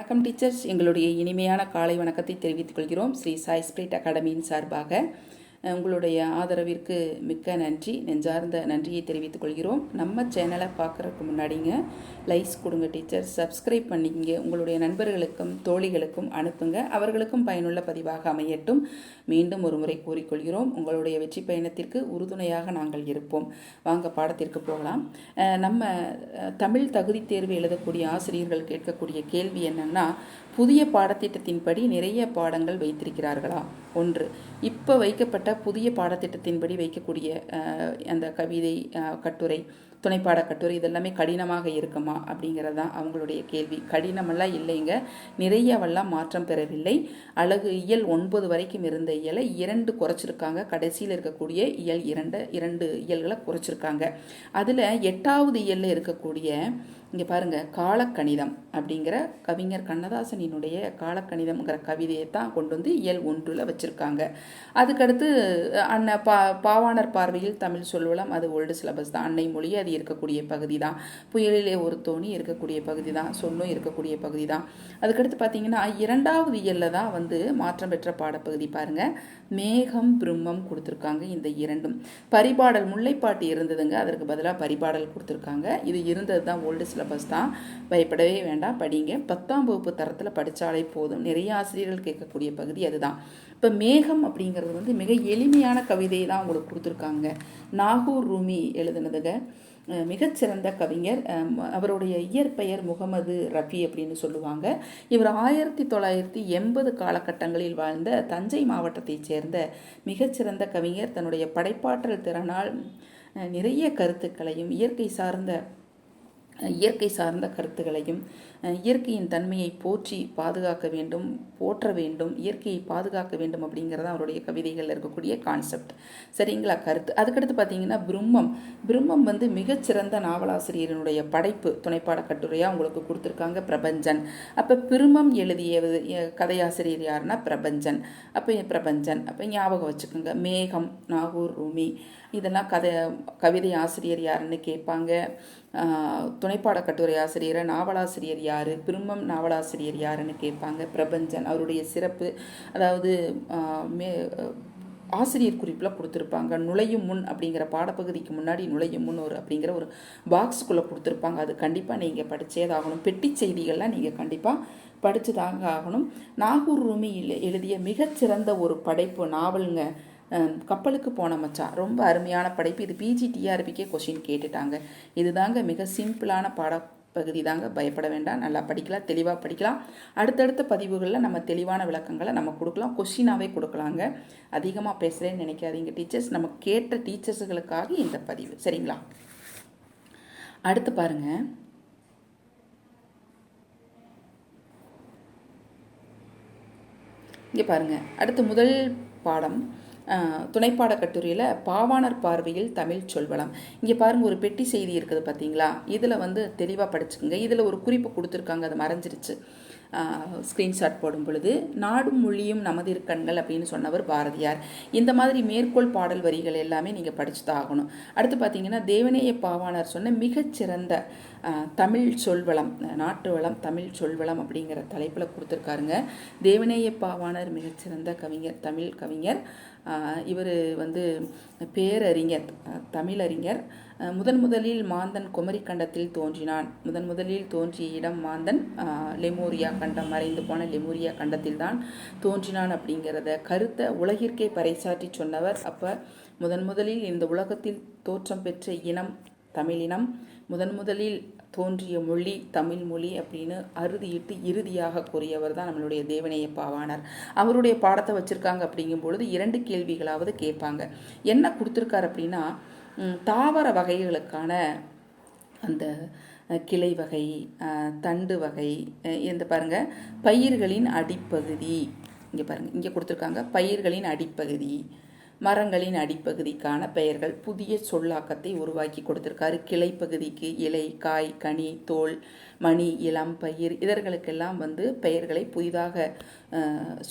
வணக்கம் டீச்சர்ஸ். எங்களுடைய இனிமையான காலை வணக்கத்தை தெரிவித்துக் கொள்கிறோம். ஸ்ரீ சாய் ஸ்பிரிட் அகாடமியின் சார்பாக உங்களுடைய ஆதரவிற்கு மிக்க நன்றி. நெஞ்சார்ந்த நன்றியை தெரிவித்துக் கொள்கிறோம். நம்ம சேனலை பார்க்குறதுக்கு முன்னாடிங்க லைக்ஸ் கொடுங்க டீச்சர் சப்ஸ்கிரைப் பண்ணிங்க உங்களுடைய நண்பர்களுக்கும் தோழிகளுக்கும் அனுப்புங்க. அவர்களுக்கும் பயனுள்ள பதிவாக அமையட்டும். மீண்டும் ஒரு முறை கூறிக்கொள்கிறோம். உங்களுடைய வெற்றி பயணத்திற்கு உறுதுணையாக நாங்கள் இருப்போம். வாங்க பாடத்திற்கு போகலாம். நம்ம தமிழ் தகுதி தேர்வு எழுதக்கூடிய ஆசிரியர்கள் கேட்கக்கூடிய கேள்வி என்னன்னா புதிய பாடத்திட்டத்தின்படி நிறைய பாடங்கள் வைத்திருக்கிறார்களா? ஒன்று. இப்போ வைக்கப்பட்ட புதிய பாடத்திட்டத்தின்படி வைக்கக்கூடிய அந்த கவிதை கட்டுரை துணைப்பாட கட்டுரை இதெல்லாமே கடினமாக இருக்குமா? அப்படிங்கிறது தான் அவங்களுடைய கேள்வி. கடினமெல்லாம் இல்லைங்க. நிறையவெல்லாம் மாற்றம் பெறவில்லை. அழகு இயல் ஒன்பது வரைக்கும் இருந்த இயலை இரண்டு குறைச்சிருக்காங்க. கடைசியில் இருக்கக்கூடிய இயல் இரண்டு இரண்டு இயல்களை குறைச்சிருக்காங்க. அதில் எட்டாவது இயலில் இருக்கக்கூடிய இங்கே பாருங்கள் காலக்கணிதம் அப்படிங்கிற கவிஞர் கண்ணதாசனினுடைய காலக்கணிதம்ங்கிற கவிதையை தான் கொண்டு வந்து இயல் ஒன்றில் வச்சுருக்காங்க. அதுக்கடுத்து அன்ன பா பாவாணர் பார்வையில் தமிழ் சொல்வலம் அது ஓல்டு சிலபஸ் தான். அன்னை மொழி அது இருக்கக்கூடிய பகுதி தான். புயலிலே ஒரு தோணி இருக்கக்கூடிய பகுதி தான். சொன்னும் இருக்கக்கூடிய பகுதி தான். அதுக்கடுத்து பார்த்தீங்கன்னா இரண்டாவது இயலில் தான் வந்து மாற்றம் பெற்ற பாடப்பகுதி பாருங்கள் மேகம் பிரம்மம் கொடுத்துருக்காங்க இந்த இரண்டும். பரிபாடல் முல்லைப்பாட்டு இருந்ததுங்க. அதற்கு பதிலாக பரிபாடல் கொடுத்துருக்காங்க. இது இருந்தது தான் ஓல்டு சிலபஸ் தான். பயப்படவே வேண்டாம். படிங்க. பத்தாம் வகுப்பு தரத்தில் படித்தாலே போதும். நிறைய ஆசிரியர்கள் கேட்கக்கூடிய பகுதி அதுதான். இப்போ மேகம் அப்படிங்கிறது வந்து மிக எளிமையான கவிதையை தான் உங்களுக்கு கொடுத்துருக்காங்க. நாகூர் ரூமி எழுதுனதுங்க மிகச்சிறந்த கவிஞர். அவருடைய இயற்பெயர் முகமது ரஃபி அப்படின்னு சொல்லுவாங்க. இவர் ஆயிரத்தி தொள்ளாயிரத்தி எண்பது காலகட்டங்களில் வாழ்ந்த தஞ்சை மாவட்டத்தைச் சேர்ந்த மிகச்சிறந்த கவிஞர். தன்னுடைய படைப்பாற்றல் திறனால் நிறைய கருத்துக்களையும் இயற்கை சார்ந்த இயற்கை சார்ந்த கருத்துகளையும் இயற்கையின் தன்மையை போற்றி பாதுகாக்க வேண்டும் போற்ற வேண்டும் இயற்கையை பாதுகாக்க வேண்டும் அப்படிங்கிறது அவருடைய கவிதைகளில் இருக்கக்கூடிய கான்செப்ட் சரிங்களா கருத்து. அதுக்கடுத்து பார்த்தீங்கன்னா பிரம்மம். பிரம்மம் வந்து மிகச்சிறந்த நாவலாசிரியரினுடைய படைப்பு துணைப்பாட கட்டுரையாக உங்களுக்கு கொடுத்துருக்காங்க பிரபஞ்சன். அப்போ பிரம்மம் எழுதிய கதையாசிரியர் யாருன்னா பிரபஞ்சன். அப்போ பிரபஞ்சன். அப்போ ஞாபகம் வச்சுக்கோங்க மேகம் நாகூர் ரூமி. இதெல்லாம் கதை கவிதை ஆசிரியர் யாருன்னு கேட்பாங்க. துணைப்பாட கட்டுரை ஆசிரியரை நாவலாசிரியர் யார் பிரம்மம் நாவலாசிரியர் யாருன்னு கேட்பாங்க. பிரபஞ்சன் அவருடைய சிறப்பு. அதாவது மே ஆசிரியர் குறிப்பில் கொடுத்துருப்பாங்க. நுழையும் முன் அப்படிங்கிற பாடப்பகுதிக்கு முன்னாடி நுழையும் முன் ஒரு அப்படிங்கிற ஒரு பாக்ஸுக்குள்ளே கொடுத்துருப்பாங்க. அது கண்டிப்பாக நீங்கள் படித்தே ஆகணும் பெட்டி செய்திகள்லாம் நீங்கள் கண்டிப்பாக படித்து தாங்க ஆகணும். நாகூர் ரூமி எழுதிய மிகச்சிறந்த ஒரு படைப்பு நாவலுங்க. கப்பலுக்கு போன மச்சான். ரொம்ப அருமையான படைப்பு. இது பிஜி டிஆர்பிக்கே கொஷின் கேட்டுட்டாங்க. இதுதாங்க மிக சிம்பிளான பாடப்பகுதி தாங்க. பயப்பட வேண்டாம். நல்லா படிக்கலாம். தெளிவாக படிக்கலாம். அடுத்தடுத்த பதிவுகளில் நம்ம தெளிவான விளக்கங்களை நம்ம கொடுக்கலாம். கொஷினாகவே கொடுக்கலாங்க. அதிகமாக பேசுகிறேன்னு நினைக்காதீங்க டீச்சர்ஸ் நம்ம கேட்ட டீச்சர்ஸுகளுக்காக இந்த பதிவு. சரிங்களா? அடுத்து பாருங்க. இங்கே பாருங்க. அடுத்து முதல் பாடம். துணைப்பாட கட்டுரையில் பாவாணர் பார்வையில் தமிழ் சொல்வளம். இங்கே பாருங்கள் ஒரு பெட்டி செய்தி இருக்குது பார்த்தீங்களா இதில் வந்து தெளிவாக படிச்சுக்கோங்க. இதில் ஒரு குறிப்பு கொடுத்துருக்காங்க அது மறைஞ்சிருச்சு. ஸ்க்ரீன்ஷாட் போடும் பொழுது நாடும் மொழியும் நமதிரு கண்கள் அப்படின்னு சொன்னவர் பாரதியார். இந்த மாதிரி மேற்கோள் பாடல் வரிகள் எல்லாமே நீங்கள் படித்து தான் ஆகணும். அடுத்து பார்த்தீங்கன்னா தேவநேய பாவாணர் சொன்ன மிகச்சிறந்த தமிழ் சொல்வளம் நாட்டு வளம் தமிழ் சொல்வளம் அப்படிங்கிற தலைப்பில் கொடுத்துருக்காருங்க. தேவநேய பாவாணர் மிகச்சிறந்த கவிஞர் தமிழ் கவிஞர். இவர் வந்து பேரறிஞர் தமிழறிஞர். முதன் முதலில் மாந்தன் குமரி கண்டத்தில் தோன்றினான். முதன் முதலில் தோன்றிய இடம் மாந்தன் லெமோரியா கண்டம். மறைந்து போன லெமோரியா கண்டத்தில் தான் தோன்றினான் அப்படிங்கிறத கருத்தை உலகிற்கே பறைசாற்றி சொன்னவர். அப்போ முதன் முதலில் இந்த உலகத்தில் தோற்றம் பெற்ற இனம் தமிழினம். முதன் முதலில் தோன்றிய மொழி தமிழ் மொழி அப்படின்னு அறுதியிட்டு இறுதியாக கூறியவர் தான் நம்மளுடைய தேவநேய பாவாணர் அவருடைய பாடத்தை வச்சுருக்காங்க அப்படிங்கும் பொழுது இரண்டு கேள்விகளாவது கேட்பாங்க. என்ன கொடுத்துருக்கார் அப்படின்னா தாவர வகைகளுக்கான அந்த கிளை வகை தண்டு வகை இந்த பாருங்கள் பயிர்களின் அடிப்பகுதி. இங்கே பாருங்கள் இங்கே கொடுத்துருக்காங்க பயிர்களின் அடிப்பகுதி மரங்களின் அடிப்பகுதிக்கான பெயர்கள் புதிய சொல்லாக்கத்தை உருவாக்கி கொடுத்துருக்காரு. கிளைப்பகுதிக்கு இலை காய் கனி தோல் மணி இளம் பயிர் இதர்களுக்கெல்லாம் வந்து பெயர்களை புதிதாக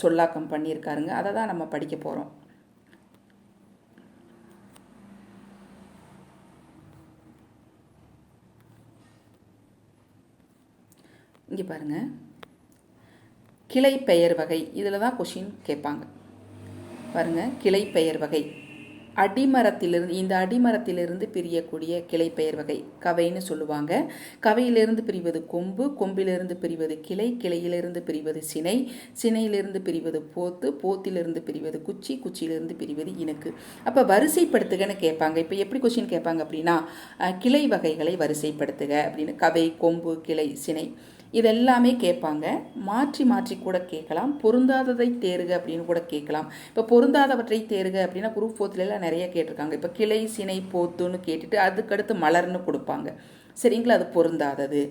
சொல்லாக்கம் பண்ணியிருக்காருங்க. அதை தான் நம்ம படிக்க போகிறோம் இங்கே பாருங்கள் கிளை பெயர் வகை. இதில் தான் கொஷின் கேட்பாங்க. பாருங்கள் கிளை பெயர் வகை. அடிமரத்திலிருந்து இந்த அடிமரத்திலிருந்து பிரியக்கூடிய கிளை பெயர் வகை. கவைன்னு சொல்லுவாங்க. கவையிலிருந்து பிரிவது கொம்பு கொம்பிலிருந்து பிரிவது கிளை கிளையிலிருந்து பிரிவது சினை சினையிலிருந்து பிரிவது போத்து போத்திலிருந்து பிரிவது குச்சி குச்சியிலிருந்து பிரிவது இனக்கு அப்போ வரிசைப்படுத்துகன்னு கேட்பாங்க. இப்போ எப்படி கொஸ்டின் கேட்பாங்க அப்படின்னா கிளை வகைகளை வரிசைப்படுத்துக அப்படின்னு. கவை கொம்பு கிளை சினை. இதெல்லாமே கேட்பாங்க. மாற்றி மாற்றி கூட கேட்கலாம். பொருந்தாததை தேருக அப்படின்னு கூட கேட்கலாம். இப்போ பொருந்தாதவற்றை தேருக அப்படின்னா குரூப் ஃபோர்த்துலலாம் நிறைய கேட்டிருக்காங்க. இப்போ கிளை சினை போத்துன்னு கேட்டுட்டு அதுக்கடுத்து மலர்னு கொடுப்பாங்க. சரிங்களா? அது பொருந்தாதது.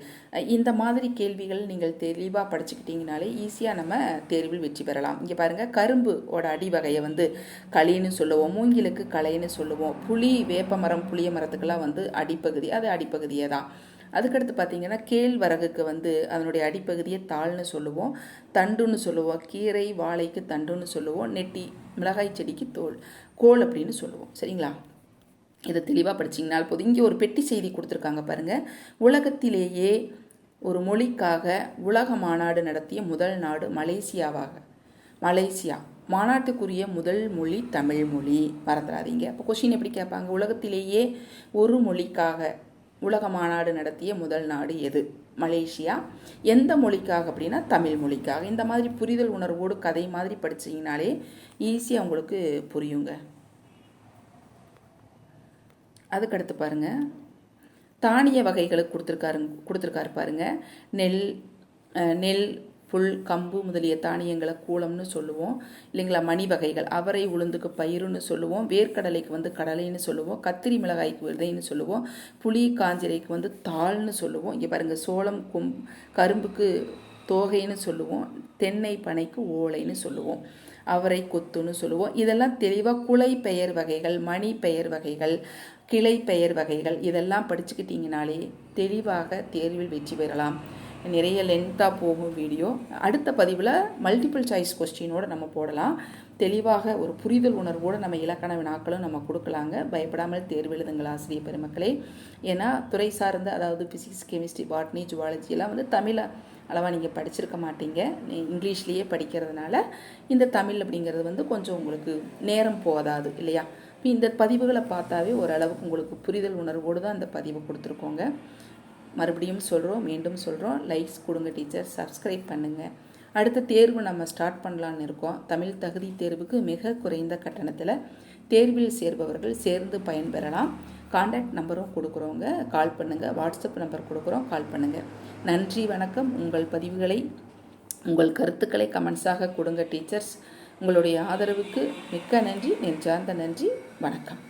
இந்த மாதிரி கேள்விகள் நீங்கள் தெளிவாக படிச்சுக்கிட்டிங்கனாலே ஈஸியாக நம்ம தேர்வில் வெற்றி பெறலாம். இங்கே பாருங்கள் கரும்போட அடிவகையை வந்து களின்னு சொல்லுவோம் மூங்கிலுக்கு களைன்னு சொல்லுவோம். புளி வேப்பமரம் புளிய மரத்துக்கெல்லாம் வந்து அடிப்பகுதி. அது அடிப்பகுதியே தான் அதுக்கடுத்து பார்த்திங்கன்னா கேழ்வரகுக்கு வந்து அதனுடைய அடிப்பகுதியை தாள்னு சொல்லுவோம் தண்டுன்னு சொல்லுவோம் கீரை வாழைக்கு தண்டுன்னு சொல்லுவோம் நெட்டி மிளகாய் செடிக்கு தோல் கோல் அப்படின்னு சொல்லுவோம். சரிங்களா? இதை தெளிவாக படிச்சிங்கன்னா போது இங்கே ஒரு பெட்டி செய்தி கொடுத்துருக்காங்க பாருங்கள் உலகத்திலேயே ஒரு மொழிக்காக உலக மாநாடு நடத்திய முதல் நாடு மலேசியாவாக. மலேசியா. மாநாட்டுக்குரிய முதல் மொழி தமிழ் மொழி. மறந்துடாதீங்க. அப்போ கொஷின் எப்படி கேட்பாங்க? உலகத்திலேயே ஒரு மொழிக்காக உலக மாநாடு நடத்திய முதல் நாடு எது? மலேசியா. எந்த மொழிக்காக அப்படின்னா தமிழ் மொழிக்காக. இந்த மாதிரி புரிதல் உணர்வோடு கதை மாதிரி படிச்சிங்கனாலே ஈஸியாக உங்களுக்கு புரியுங்க. அதுக்கடுத்து பாருங்கள் தானிய வகைகளுக்கு கொடுத்துருக்காரு கொடுத்துருக்காரு பாருங்கள் நெல் நெல் புல் கம்பு முதலிய தானியங்களை கூலம்னு சொல்லுவோம். இல்லைங்களா? மணி வகைகள். அவரை உளுந்துக்கு பயிருன்னு சொல்லுவோம். வேர்க்கடலைக்கு வந்து கடலைன்னு சொல்லுவோம். கத்திரி மிளகாய்க்கு விதைன்னு சொல்லுவோம். புளி காஞ்சிரைக்கு வந்து தாள்னு சொல்லுவோம். இங்கே பாருங்கள் சோளம் கும் கரும்புக்கு தோகைன்னு சொல்லுவோம். தென்னை பனைக்கு ஓலைன்னு சொல்லுவோம். அவரை கொத்துன்னு சொல்லுவோம். இதெல்லாம் தெளிவாக குலை பெயர் வகைகள் மணி பெயர் வகைகள் கிளை பெயர் வகைகள் இதெல்லாம் படிச்சுக்கிட்டிங்கனாலே தெளிவாக தேர்வில் வெற்றி பெறலாம். நிறைய லென்த்தாக போகும் வீடியோ அடுத்த பதிவில் மல்டிபிள் சாய்ஸ் கொஸ்டினோடு நம்ம போடலாம். தெளிவாக ஒரு புரிதல் உணர்வோடு நம்ம இலக்கண வினாக்களும் நம்ம கொடுக்கலாங்க. பயப்படாமல் தேர்வு எழுதுங்கள் ஆசிரியர் பெருமக்களே. ஏன்னா துறை சார்ந்த அதாவது ஃபிசிக்ஸ் கெமிஸ்ட்ரி பாட்னி ஜுவாலஜி எல்லாம் வந்து தமிழை அளவாக நீங்கள் படிச்சிருக்க மாட்டீங்க. இங்கிலீஷ்லேயே படிக்கிறதுனால இந்த தமிழ் அப்படிங்கிறது வந்து கொஞ்சம் உங்களுக்கு நேரம் போதாது இல்லையா? இப்போ இந்த பதிவுகளை பார்த்தாவே ஓரளவுக்கு உங்களுக்கு புரிதல் உணர்வோடு தான் இந்த பதிவு கொடுத்துருக்கோங்க. மறுபடியும் சொல்கிறோம் மீண்டும் சொல்கிறோம் லைக்ஸ் கொடுங்க டீச்சர் சப்ஸ்கிரைப் பண்ணுங்கள் அடுத்த தேர்வு நம்ம ஸ்டார்ட் பண்ணலான்னு இருக்கோம். தமிழ் தகுதி தேர்வுக்கு மிக குறைந்த கட்டணத்தில் தேர்வில் சேர்பவர்கள் சேர்ந்து பயன்பெறலாம் காண்டாக்ட் நம்பரும் கொடுக்குறோங்க கால் பண்ணுங்கள் வாட்ஸ்அப் நம்பர் கொடுக்குறோம் கால் பண்ணுங்கள் நன்றி வணக்கம். உங்கள் பதிவுகளை உங்கள் கருத்துக்களை கமெண்ட்ஸாக கொடுங்க டீச்சர்ஸ் உங்களுடைய ஆதரவுக்கு மிக்க நன்றி நெஞ்சார்ந்த நன்றி. வணக்கம்.